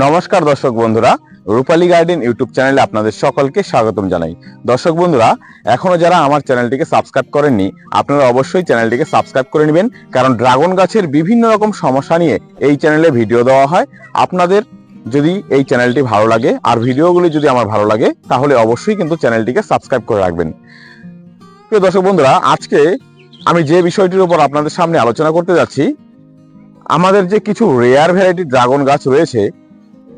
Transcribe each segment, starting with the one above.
নমস্কার দর্শক বন্ধুরা, রূপালী গার্ডেন ইউটিউব চ্যানেলে আপনাদের সকলকে স্বাগতম জানাই। দর্শক বন্ধুরা, এখনও যারা আমার চ্যানেলটিকে সাবস্ক্রাইব করেননি, আপনারা অবশ্যই চ্যানেলটিকে সাবস্ক্রাইব করে নেবেন, কারণ ড্রাগন গাছের বিভিন্ন রকম সমস্যা নিয়ে এই চ্যানেলে ভিডিও দেওয়া হয়। আপনাদের যদি এই চ্যানেলটি ভালো লাগে, আর ভিডিওগুলি যদি আমার ভালো লাগে, তাহলে অবশ্যই কিন্তু চ্যানেলটিকে সাবস্ক্রাইব করে রাখবেন। প্রিয় দর্শক বন্ধুরা, আজকে আমি যে বিষয়টির উপর আপনাদের সামনে আলোচনা করতে যাচ্ছি, আমাদের যে কিছু রেয়ার ভ্যারাইটি ড্রাগন গাছ রয়েছে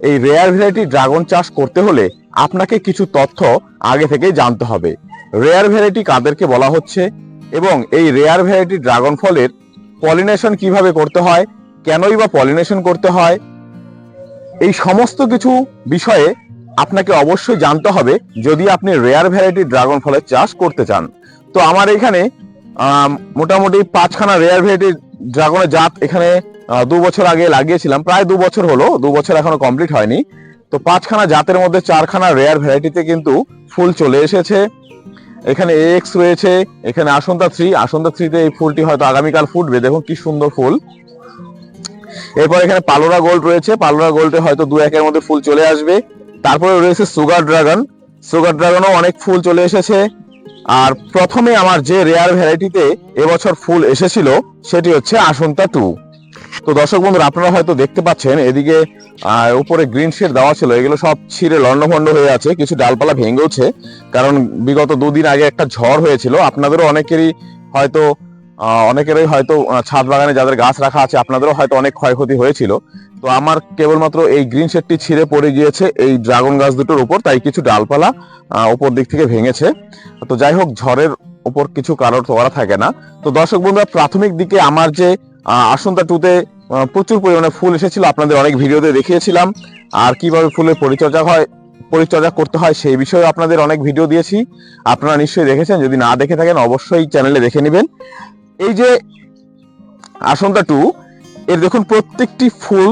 এই রেয়ার ভ্যারাইটি ড্রাগন চাষ করতে হলে আপনাকে কিছু তথ্য আগে থেকেই জানতে হবে। রেয়ার ভ্যারাইটি কাদেরকে বলা হচ্ছে এবং এই রেয়ার ভ্যারাইটি ড্রাগন ফলের পলিনেশন কীভাবে করতে হয়, কেনই বা পলিনেশন করতে হয়, এই সমস্ত কিছু বিষয়ে আপনাকে অবশ্যই জানতে হবে যদি আপনি রেয়ার ভ্যারাইটি ড্রাগন ফলের চাষ করতে চান। তো আমার এখানে মোটামুটি পাঁচখানা রেয়ার ভ্যারাইটি ড্রাগনের জাত এখানে দু বছর আগে লাগিয়েছিলাম, প্রায় দু বছর হলো, দু বছর এখনও কমপ্লিট হয়নি। তো পাঁচখানা জাতের মধ্যে চারখানা রেয়ার ভ্যারাইটিতে কিন্তু ফুল চলে এসেছে। এখানে এক্স রয়েছে, এখানে আসন্তা থ্রি আসন্তা থ্রিতে এই ফুলটি হয়তো আগামীকাল ফুটবে, দেখুন কি সুন্দর ফুল। এরপর এখানে পালোরা গোল্ড রয়েছে, পালোরা গোল্ডে হয়তো দু একের মধ্যে ফুল চলে আসবে। তারপরে রয়েছে সুগার ড্রাগন সুগার ড্রাগনও অনেক ফুল চলে এসেছে। আর প্রথমে আমার যে রেয়ার ভ্যারাইটিতে এবছর ফুল এসেছিল, সেটি হচ্ছে আসন্তা টু তো দর্শক বন্ধুরা, আপনারা হয়তো দেখতে পাচ্ছেন, এদিকে উপরে গ্রিন শেড দেওয়া ছিল, এগুলো সব ছিঁড়ে লন্ডভন্ড হয়ে আছে, কিছু ডালপালা ভেঙেওছে কারণ বিগত দুদিন আগে একটা ঝড় হয়েছিল, আপনাদেরও অনেকেরই হয়তো অনেকেরই হয়তো ছাদ বাগানে যাদের গাছ রাখা আছে, আপনাদেরও হয়তো অনেক ক্ষয়ক্ষতি হয়েছিল। তো আমার কেবলমাত্র এই গ্রিন শেডটি ছিঁড়ে পড়ে গিয়েছে, এই ড্রাগন গাছ দুটোর উপর, তাই কিছু ডালপালা উপর দিক থেকে ভেঙেছে। তো যাই হোক, ঝড়ের উপর কিছু কারোর তোরা থাকে না। তো দর্শক বন্ধুরা, প্রাথমিক দিকে আমার যে আসন্তা টুতে প্রচুর পরিমাণে ফুল এসেছিল। আপনাদের অনেক ভিডিওতে দেখিয়েছিলাম। আর কীভাবে ফুলের পরিচর্যা হয়, পরিচর্যা করতে হয় সেই বিষয়ে আপনাদের অনেক ভিডিও দিয়েছি। আপনারা নিশ্চয়ই দেখেছেন। যদি না দেখে থাকেন, অবশ্যই চ্যানেলে দেখে নেবেন। এই যে আসন্তা টু এর দেখুন প্রত্যেকটি ফুল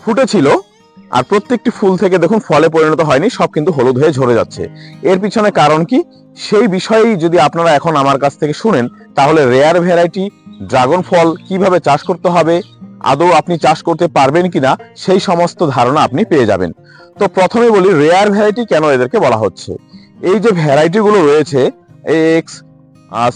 ফুটেছিল। আর প্রত্যেকটি ফুল থেকে দেখুন ফলে পরিণত হয়নি, সব কিন্তু হলুদ হয়ে ঝরে যাচ্ছে। এর পিছনে কারণ কি? সেই বিষয়েই যদি আপনারা এখন আমার কাছ থেকে শুনেন, তাহলে রেয়ার ভ্যারাইটি ড্রাগন ফল কীভাবে চাষ করতে হবে, আদৌ আপনি চাষ করতে পারবেন কিনা, সেই সমস্ত ধারণা আপনি পেয়ে যাবেন। তো প্রথমে বলি রেয়ার ভ্যারাইটি কেন এদেরকে বলা হচ্ছে? এই যে ভ্যারাইটিগুলো রয়েছে X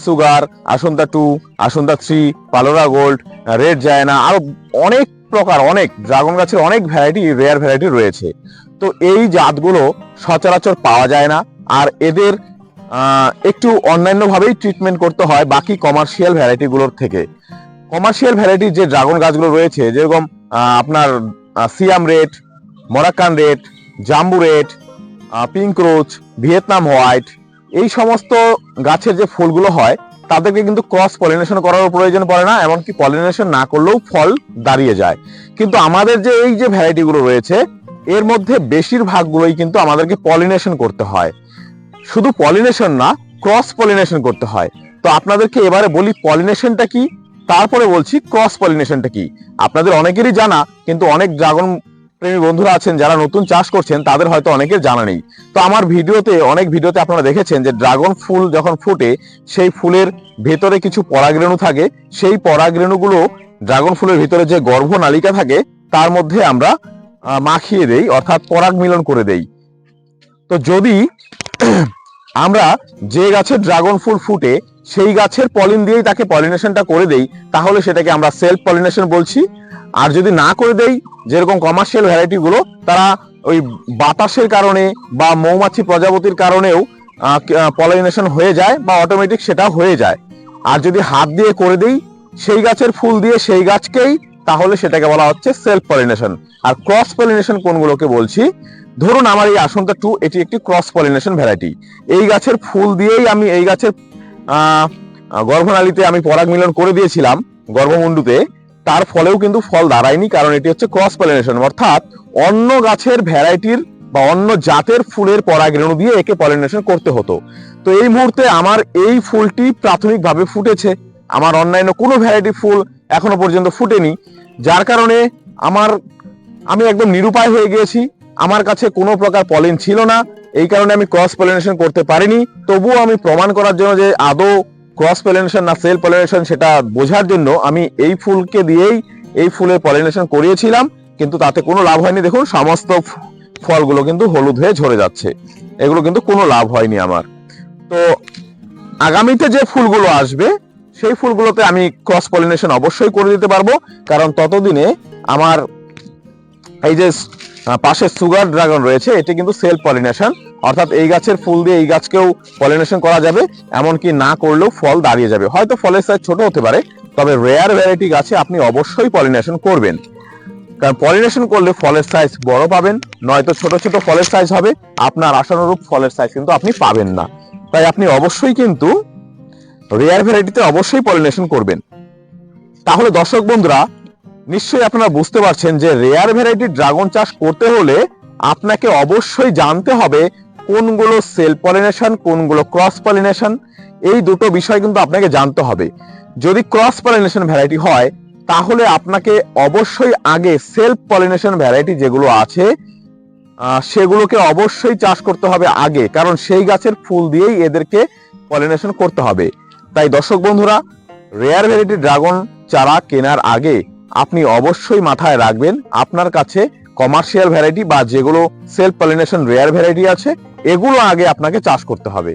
sugar Asunta two, Asunta three, Palora gold, red জায়না, আরও অনেক প্রকার, অনেক, ড্রাগন গাছের অনেক ভ্যারাইটি রেয়ার ভ্যারাইটি রয়েছে। তো এই জাতগুলো সচরাচর পাওয়া যায় না, আর এদের একটু অন্যান্যভাবেই ট্রিটমেন্ট করতে হয় বাকি কমার্শিয়াল ভ্যারাইটিগুলোর থেকে। কমার্শিয়াল ভ্যারাইটির যে ড্রাগন গাছগুলো রয়েছে, যেরকম আপনার Siam red Moroccan red jumbo red pink rose Vietnam white এই সমস্ত গাছের যে ফুলগুলো হয়, তাদেরকে কিন্তু ক্রস পলিনেশন করার প্রয়োজন পড়ে না, এমনকি পলিনেশন না করলেও ফল দাঁড়িয়ে যায়। কিন্তু আমাদের যে এই যে ভ্যারাইটিগুলো রয়েছে, এর মধ্যে বেশিরভাগগুলোই কিন্তু আমাদেরকে পলিনেশন করতে হয়। শুধু পলিনেশন না ক্রস পলিনেশন করতে হয়। তো আপনাদেরকে এবারে বলি পলিনেশনটা কি? তারপরে বলছি ক্রস পলিনেশনটা কি? আপনাদের অনেকেরই জানা, কিন্তু অনেক ড্রাগন প্রেমী বন্ধুরা আছেন, যারা নতুন চাষ করছেন, তাদের হয়তো অনেকের জানা নেই। তো আমার ভিডিওতে, অনেক ভিডিওতে আপনারা দেখেছেন যে ড্রাগন ফুল যখন ফুটে, সেই ফুলের ভেতরে কিছু পরাগরেণু থাকে। সেই পরাগরেণুগুলো ড্রাগন ফুলের ভিতরে যে গর্ভ নালিকা থাকে, তার মধ্যে আমরা মাখিয়ে দেই, অর্থাৎ পরাগ মিলন করে দেই। তো যদি আমরা যে গাছের ড্রাগন ফুল ফুটে, সেই গাছের পলিন দিয়েই তাকে পলিনেশনটা করে দেই, তাহলে সেটাকে আমরা সেলফ পলিনেশন বলছি। আর যদি না করে দেই, যেরকম কমার্শিয়াল ভ্যারাইটিগুলো তারা ওই বাতাসের কারণে বা মৌমাছি প্রজাপতির কারণেও পলিনেশন হয়ে যায় বা অটোমেটিক সেটা হয়ে যায়। আর যদি হাত দিয়ে করে দেই, সেই গাছের ফুল দিয়ে সেই গাছকেই, তাহলে সেটাকে বলা হচ্ছে সেলফ পলিনেশন আর ক্রস পলিনেশন কোনগুলোকে বলছি? ধরুন আমার এই আসনটা টু, এটি একটি ক্রস পলিনেশন ভ্যারাইটি এই গাছের ফুল দিয়েই আমি এই গাছের গর্ভনালীতে আমি পরাগ মিলন করে দিয়েছিলাম গর্ভমুণ্ডুতে তার ফলেও কিন্তু ফল দাঁড়ায়নি, কারণ এটি হচ্ছে ক্রস পলিনেশন অর্থাৎ অন্য গাছের ভ্যারাইটির বা অন্য জাতের ফুলের পরাগরেণু দিয়ে একে পলিনেশন করতে হতো। তো এই মুহূর্তে আমার এই ফুলটি প্রাথমিকভাবে ফুটেছে। আমার অন্যান্য কোনো ভ্যারাইটি ফুল এখনও পর্যন্ত ফুটেনি। যার কারণে আমার, আমি একদম নিরুপায় হয়ে গিয়েছি। আমার কাছে কোনো প্রকার পলিন ছিল না। এই কারণে আমি ক্রস পলিনেশন করতে পারিনি। তবুও আমি প্রমাণ করার জন্য যে আদৌ ক্রস পলিনেশন না সেল পলিনেশন সেটা বোঝার জন্য আমি এই ফুলকে দিয়েই এই ফুলের পলিনেশন করিয়েছিলাম। কিন্তু তাতে কোনো লাভ হয়নি। দেখুন, সমস্ত ফলগুলো কিন্তু হলুদ হয়ে ঝরে যাচ্ছে। এগুলো কিন্তু কোনো লাভ হয়নি আমার। তো আগামীতে যে ফুলগুলো আসবে, সেই ফুলগুলোতে আমি ক্রস পলিনেশন অবশ্যই করে দিতে পারব। কারণ ততদিনে আমার এই যে পাশে সুগার ড্রাগন রয়েছে, এটি কিন্তু সেলফ পলিনেশন। অর্থাৎ এই গাছের ফুল দিয়ে এই গাছকেও পলিনেশন করা যাবে, এমনকি না করলেও ফল দাঁড়িয়ে যাবে। হয়তো ফলের সাইজ ছোট হতে পারে, তবে রেয়ার ভ্যারাইটি গাছে আপনি অবশ্যই পলিনেশন করবেন। কারণ পলিনেশন করলে ফলের সাইজ বড় পাবেন, নয়তো ছোট ছোট ফলের সাইজ হবে, আপনার আশানুরূপ ফলের সাইজ কিন্তু আপনি পাবেন না। তাই আপনি অবশ্যই কিন্তু রেয়ার ভ্যারাইটিতে অবশ্যই পলিনেশন করবেন। তাহলে দর্শক বন্ধুরা নিশ্চয়ই আপনারা বুঝতে পারছেন যে রেয়ার ভ্যারাইটি ড্রাগন চাষ করতে হলে আপনাকে অবশ্যই জানতে হবে কোনগুলো সেল পলিনেশন কোনগুলো ক্রস পলিনেশন এই দুটো বিষয় কিন্তু আপনাকে জানতে হবে। যদি ক্রস পলিনেশন ভ্যারাইটি হয়, তাহলে আপনাকে অবশ্যই আগে সেলফ পলিনেশন ভ্যারাইটি যেগুলো আছে সেগুলোকে অবশ্যই চাষ করতে হবে আগে, কারণ সেই গাছের ফুল দিয়েই এদেরকে পলিনেশন করতে হবে। তাই দর্শক বন্ধুরা রেয়ার ভ্যারাইটি ড্রাগন চারা কেনার আগে আপনি অবশ্যই মাথায় রাখবেন, আপনার কাছে কমার্শিয়াল ভ্যারাইটি বা যেগুলো সেলফ পলিনেশন রেয়ার ভ্যারাইটি আছে, এগুলো আগে আপনাকে চাষ করতে হবে।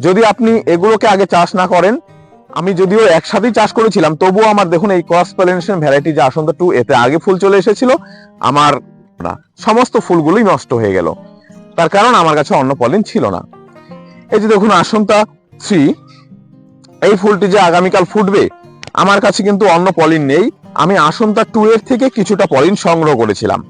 যদি আপনি এগুলোকে আগে চাষ না করেন, আমি যদিও একসাথেই চাষ করেছিলাম, তবুও আমার দেখুন এই ক্রস পলিনেশন ভ্যারাইটি যে আসন্ত টু, এতে আগে ফুল চলে এসেছিল, আমার না, সমস্ত ফুলগুলোই নষ্ট হয়ে গেল। তার কারণ আমার কাছে অন্য পলিন ছিল না। এই যে দেখুন আসন্তা থ্রি, এই ফুলটি যে আগামীকাল ফুটবে, আমার কাছে কিন্তু অন্য পলিন নেই। আমি আসন্তা টু এর থেকে কিছুটা পলিন সংগ্রহ করেছিলাম।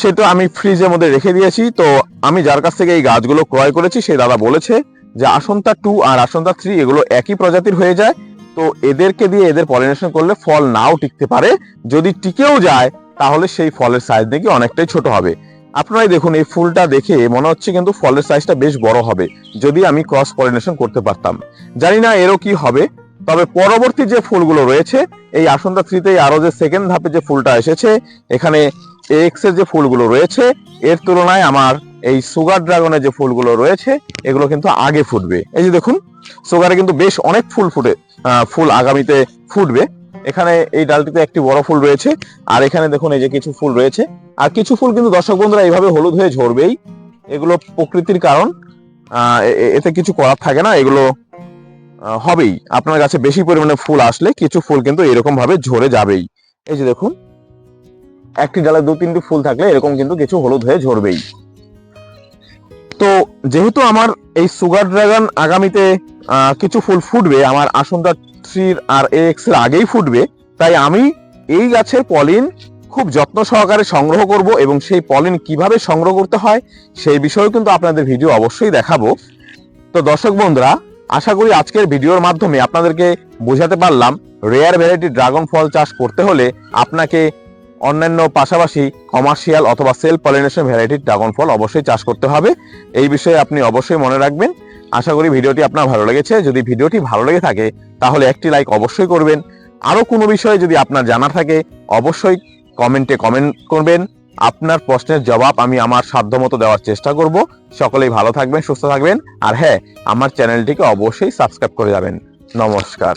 সেটা আমি ফ্রিজের মধ্যে রেখে দিয়েছি, তো আমি যার কাছ থেকে এই গাছগুলো ক্রয় করেছি সেই দাদা বলেছে যে আসন্তা টু আর আসন্তা থ্রি এগুলো একই প্রজাতির হয়ে যায়, তো এদেরকে দিয়ে এদের পলিনেশন করলে ফল নাও টিকতে পারে। যদি টিকেও যায়, তাহলে সেই ফলের সাইজ নাকি অনেকটাই ছোট হবে। আপনারাই দেখুন এই ফুলটা দেখে মনে হচ্ছে কিন্তু ফলের সাইজটা বেশ বড় হবে, যদি আমি ক্রস পলিনেশন করতে পারতাম। জানি না এরও কি হবে তবে পরবর্তী যে ফুলগুলো রয়েছে, এই আসন্তা থ্রিতে আরও যে সেকেন্ড ধাপে যে ফুলটা এসেছে, এখানে এক্সের যে ফুলগুলো রয়েছে, এর তুলনায় আমার এই সুগার ড্রাগনের যে ফুলগুলো রয়েছে, এগুলো কিন্তু আগে ফুটবে। এই যে দেখুন সুগারে কিন্তু বেশ অনেক ফুল ফুটে ফুল আগামীতে ফুটবে। এখানে এই ডালটিতে একটি বড় ফুল রয়েছে, আর এখানে দেখুন এই যে কিছু ফুল রয়েছে। আর কিছু ফুল কিন্তু দর্শক বন্ধুরা এইভাবে হলুদ হয়ে ঝরবেই। এগুলো প্রকৃতির কারণ এতে কিছু করার থাকে না, এগুলো হবেই। আপনার কাছে বেশি পরিমাণে ফুল আসলে কিছু ফুল কিন্তু এরকম ভাবে ঝরে যাবেই। এই যে দেখুন, একটি ডালে দু তিনটি ফুল থাকলে এরকম কিন্তু কিছু হলুদ হয়ে ঝরবেই। তো যেহেতু আমার এই সুগার ড্রাগন আগামীতে কিছু ফুল ফুটবে, আমার আসনটা থ্রির আর এক্সের আগেই ফুটবে, তাই আমি এই গাছের পলিন খুব যত্ন সহকারে সংগ্রহ করব এবং সেই পলিন কীভাবে সংগ্রহ করতে হয়, সেই বিষয়েও কিন্তু আপনাদের ভিডিও অবশ্যই দেখাবো। তো দর্শক বন্ধুরা আশা করি আজকের ভিডিওর মাধ্যমে আপনাদেরকে বোঝাতে পারলাম রেয়ার ভ্যারাইটি ড্রাগন ফল চাষ করতে হলে আপনাকে অন্যান্য পাশাপাশি কমার্শিয়াল অথবা সেলফ পলিনেশন ভ্যারাইটির ড্রাগন ফল অবশ্যই চাষ করতে হবে। এই বিষয়ে আপনি অবশ্যই মনে রাখবেন। আশা করি ভিডিওটি আপনার ভালো লেগেছে। যদি ভিডিওটি ভালো লেগে থাকে, তাহলে একটি লাইক অবশ্যই করবেন। আরও কোনো বিষয়ে যদি আপনার জানা থাকে, অবশ্যই কমেন্টে কমেন্ট করবেন। আপনার প্রশ্নের জবাব আমি আমার সাধ্যমতো দেওয়ার চেষ্টা করব। সকলেই ভালো থাকবেন, সুস্থ থাকবেন। আর হ্যাঁ আমার চ্যানেলটিকে অবশ্যই সাবস্ক্রাইব করে যাবেন। নমস্কার।